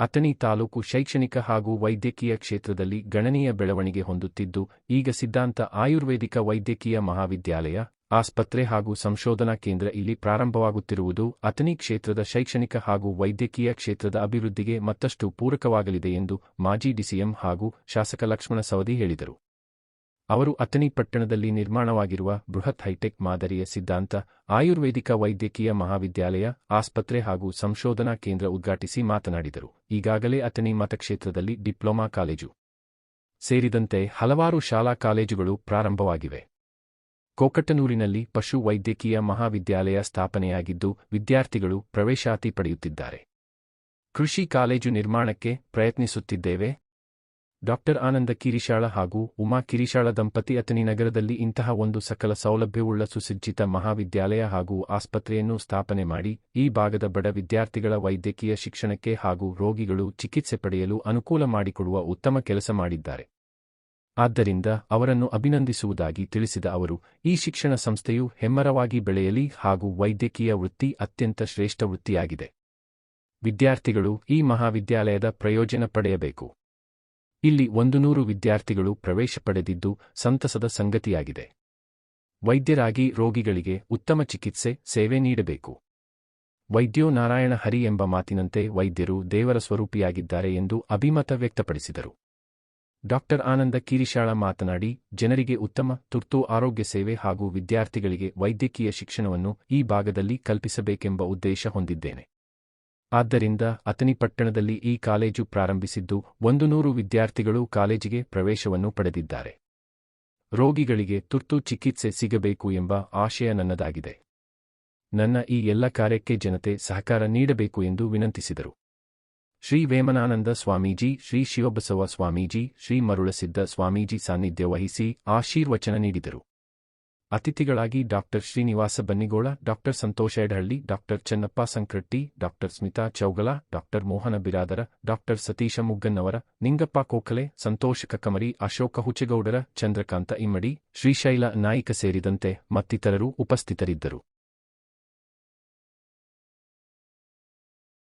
ಅಥಣಿ ತಾಲೂಕು ಶೈಕ್ಷಣಿಕ ಹಾಗೂ ವೈದ್ಯಕೀಯ ಕ್ಷೇತ್ರದಲ್ಲಿ ಗಣನೀಯ ಬೆಳವಣಿಗೆ ಹೊಂದುತ್ತಿದ್ದು, ಈಗ ಸಿದ್ಧಾಂತ ಆಯುರ್ವೇದಿಕ ವೈದ್ಯಕೀಯ ಮಹಾವಿದ್ಯಾಲಯ, ಆಸ್ಪತ್ರೆ ಹಾಗೂ ಸಂಶೋಧನಾ ಕೇಂದ್ರ ಇಲ್ಲಿ ಪ್ರಾರಂಭವಾಗುತ್ತಿರುವುದು ಅಥಣಿ ಕ್ಷೇತ್ರದ ಶೈಕ್ಷಣಿಕ ಹಾಗೂ ವೈದ್ಯಕೀಯ ಕ್ಷೇತ್ರದ ಅಭಿವೃದ್ಧಿಗೆ ಮತ್ತಷ್ಟು ಪೂರಕವಾಗಲಿದೆ ಎಂದು ಮಾಜಿ ಡಿಸಿಎಂ ಹಾಗೂ ಶಾಸಕ ಲಕ್ಷ್ಮಣ ಸವದಿ ಹೇಳಿದರು. ಅವರು ಅಥಣಿ ಪಟ್ಟಣದಲ್ಲಿ ನಿರ್ಮಾಣವಾಗಿರುವ ಬೃಹತ್ ಹೈಟೆಕ್ ಮಾದರಿಯ ಸಿದ್ಧಾಂತ, ಆಯುರ್ವೇದಿಕ ವೈದ್ಯಕೀಯ ಮಹಾವಿದ್ಯಾಲಯ, ಆಸ್ಪತ್ರೆ ಹಾಗೂ ಸಂಶೋಧನಾ ಕೇಂದ್ರ ಉದ್ಘಾಟಿಸಿ ಮಾತನಾಡಿದರು. ಈಗಾಗಲೇ ಅಥಣಿ ಮತಕ್ಷೇತ್ರದಲ್ಲಿ ಡಿಪ್ಲೊಮಾ ಕಾಲೇಜು ಸೇರಿದಂತೆ ಹಲವಾರು ಶಾಲಾ ಕಾಲೇಜುಗಳು ಪ್ರಾರಂಭವಾಗಿವೆ. ಕೋಕಟ್ಟನೂರಿನಲ್ಲಿ ಪಶು ವೈದ್ಯಕೀಯ ಮಹಾವಿದ್ಯಾಲಯ ಸ್ಥಾಪನೆಯಾಗಿದ್ದು, ವಿದ್ಯಾರ್ಥಿಗಳು ಪ್ರವೇಶಾತಿ ಪಡೆಯುತ್ತಿದ್ದಾರೆ. ಕೃಷಿ ಕಾಲೇಜು ನಿರ್ಮಾಣಕ್ಕೆ ಪ್ರಯತ್ನಿಸುತ್ತಿದ್ದೇವೆ. ಡಾಕ್ಟರ್ ಆನಂದ ಕಿರಿಶಾಳ ಹಾಗೂ ಉಮಾ ಕಿರಿಶಾಳ ದಂಪತಿ ಅಥಣಿ ನಗರದಲ್ಲಿ ಇಂತಹ ಒಂದು ಸಕಲ ಸೌಲಭ್ಯವುಳ್ಳ ಸುಸಜ್ಜಿತ ಮಹಾವಿದ್ಯಾಲಯ ಹಾಗೂ ಆಸ್ಪತ್ರೆಯನ್ನು ಸ್ಥಾಪನೆ ಮಾಡಿ, ಈ ಭಾಗದ ಬಡ ವಿದ್ಯಾರ್ಥಿಗಳ ವೈದ್ಯಕೀಯ ಶಿಕ್ಷಣಕ್ಕೆ ಹಾಗೂ ರೋಗಿಗಳು ಚಿಕಿತ್ಸೆ ಪಡೆಯಲು ಅನುಕೂಲ ಮಾಡಿಕೊಡುವ ಉತ್ತಮ ಕೆಲಸ ಮಾಡಿದ್ದಾರೆ. ಆದ್ದರಿಂದ ಅವರನ್ನು ಅಭಿನಂದಿಸುವುದಾಗಿ ತಿಳಿಸಿದ ಅವರು, ಈ ಶಿಕ್ಷಣ ಸಂಸ್ಥೆಯು ಹೆಮ್ಮರವಾಗಿ ಬೆಳೆಯಲಿ ಹಾಗೂ ವೈದ್ಯಕೀಯ ವೃತ್ತಿ ಅತ್ಯಂತ ಶ್ರೇಷ್ಠ ವೃತ್ತಿಯಾಗಿದೆ. ವಿದ್ಯಾರ್ಥಿಗಳು ಈ ಮಹಾವಿದ್ಯಾಲಯದ ಪ್ರಯೋಜನ ಪಡೆಯಬೇಕು. ಇಲ್ಲಿ ಒಂದು ನೂರು ವಿದ್ಯಾರ್ಥಿಗಳು ಪ್ರವೇಶ ಪಡೆದಿದ್ದು ಸಂತಸದ ಸಂಗತಿಯಾಗಿದೆ. ವೈದ್ಯರಾಗಿ ರೋಗಿಗಳಿಗೆ ಉತ್ತಮ ಚಿಕಿತ್ಸೆ, ಸೇವೆ ನೀಡಬೇಕು. ವೈದ್ಯೋ ನಾರಾಯಣ ಹರಿ ಎಂಬ ಮಾತಿನಂತೆ ವೈದ್ಯರು ದೇವರ ಸ್ವರೂಪಿಯಾಗಿದ್ದಾರೆ ಎಂದು ಅಭಿಮತ ವ್ಯಕ್ತಪಡಿಸಿದರು. ಡಾಕ್ಟರ್ ಆನಂದ ಕಿರಿಶಾಳ ಮಾತನಾಡಿ, ಜನರಿಗೆ ಉತ್ತಮ, ತುರ್ತು ಆರೋಗ್ಯ ಸೇವೆ ಹಾಗೂ ವಿದ್ಯಾರ್ಥಿಗಳಿಗೆ ವೈದ್ಯಕೀಯ ಶಿಕ್ಷಣವನ್ನು ಈ ಭಾಗದಲ್ಲಿ ಕಲ್ಪಿಸಬೇಕೆಂಬ ಉದ್ದೇಶ ಹೊಂದಿದ್ದೇನೆ. ಆದ್ದರಿಂದ ಅಥಣಿ ಪಟ್ಟಣದಲ್ಲಿ ಈ ಕಾಲೇಜು ಪ್ರಾರಂಭಿಸಿದ್ದು ಒಂದು ನೂರು ವಿದ್ಯಾರ್ಥಿಗಳು ಕಾಲೇಜಿಗೆ ಪ್ರವೇಶವನ್ನು ಪಡೆದಿದ್ದಾರೆ. ರೋಗಿಗಳಿಗೆ ತುರ್ತು ಚಿಕಿತ್ಸೆ ಸಿಗಬೇಕು ಎಂಬ ಆಶಯ ನನ್ನದಾಗಿದೆ. ನನ್ನ ಈ ಎಲ್ಲ ಕಾರ್ಯಕ್ಕೆ ಜನತೆ ಸಹಕಾರ ನೀಡಬೇಕು ಎಂದು ವಿನಂತಿಸಿದರು. ಶ್ರೀ ವೇಮನಾನಂದ ಸ್ವಾಮೀಜಿ, ಶ್ರೀ ಶಿವಬಸವ ಸ್ವಾಮೀಜಿ, ಶ್ರೀ ಮರುಳಸಿದ್ದ ಸ್ವಾಮೀಜಿ ಸಾನ್ನಿಧ್ಯ ವಹಿಸಿ ಆಶೀರ್ವಚನ ನೀಡಿದರು. ಅತಿಥಿಗಳಾಗಿ doctor Srinivasa Bannigola doctor Santosha Yadahalli doctor Chennappa Sankratti doctor Smita Chougala doctor Mohana Biradar doctor Satisha Mugganavar, Ningappa Kokhale, Santosha Kakkamari, Ashoka Huchegowdar Chandrakanta Immadi, Shrishaila Nayika ಸೇರಿದಂತೆ ಮತ್ತಿತರರು ಉಪಸ್ಥಿತರಿದ್ದರು.